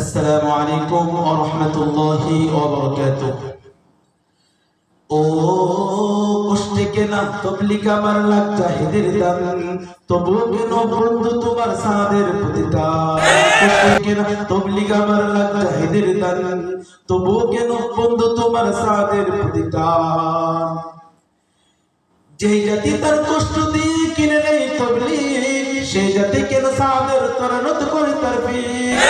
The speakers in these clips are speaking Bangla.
السلام عليكم ورحمة الله وبركاته ও কষ্টে কেনা তবলিক আমার লাগ জাহিদের দান তবু কেন বন্ধু তোমার সাদের প্রতিটা কষ্টে কেনা তবলিক আমার লাগ জাহিদের দান তবু কেন বন্ধু তোমার সাদের প্রতিটা যে জাতি তার কষ্ট দিয়ে কিনে নেই তবলি সেই জাতি কেন সাদের তরানত করে তার পীর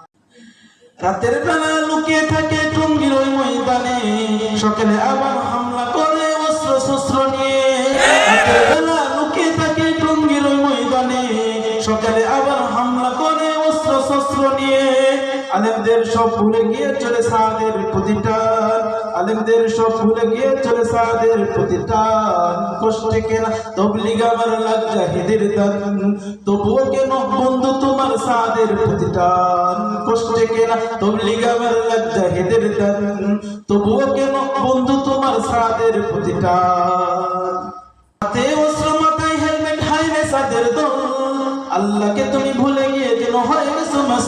রাতের বেলা লুকিয়ে থাকে টঙ্গির ওই ময়দানে। সকালে আবার হামলা করে অস্ত্র শস্ত্র নিয়ে। রাতের বেলা লুকিয়ে থাকে টঙ্গির ওই ময়দানে। সকালে আবার হামলা শস্ত্র নিয়ে আলেমদের সব ভুলে গিয়ে চলে সাদের প্রতিটান। আলেমদের সব ভুলে গিয়ে চলে সাদের প্রতিটান। কষ্টে কেনা তবলিগ আমার লাগ জাহিদের দান। তবুও কেন বন্ধু তোমার সাদের প্রতিটান? কষ্টে কেনা তবলিগ আমার লাগ জাহিদের দান। তবুও কেন বন্ধু তোমার সাদের প্রতিটান?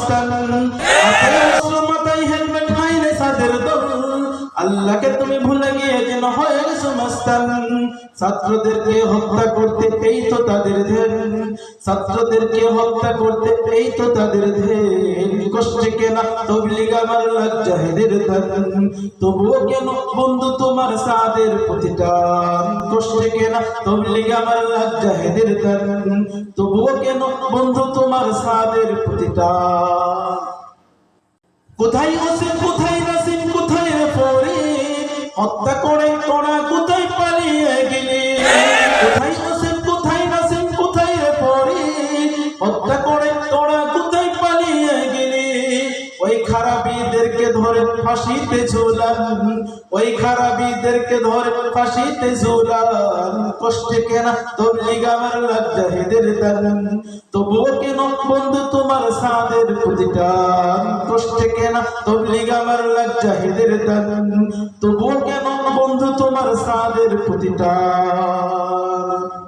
হাতে মাথায় হেলমেট আল্লাহকে তুমি ভুলে গিয়ে যেন হয়ে ছাত্রদেরকে হত্যা করতে এই তো তাদের ধ্যান। ছাত্রদেরকে হত্যা করতে এই তো তাদের ধ্যান। তবলিগ আমার দান। তবুও কেন বন্ধু তোমার সাদের কেনা তবলিগ আমার দান। তবুও কেন বন্ধু তোমার সাদের প্রতিটান কোথায় হোসেন কোথায় হত্যা করে তোরা কোথায় ধরে ফাঁসিতে ঝুলান। ওই খারাপিদেরকে ধরে ফাঁসিতে ঝুলান। কষ্টে কেনা তবলিগ আমার লাগ জাহিদের দান? তবুও কেন বন্ধু তোমার সাদের প্রতিটান কষ্টে কেনা তবলিগ আমার লাগ জাহিদের দান? তবুও কেন বন্ধু তোমার সাদের প্রতিটান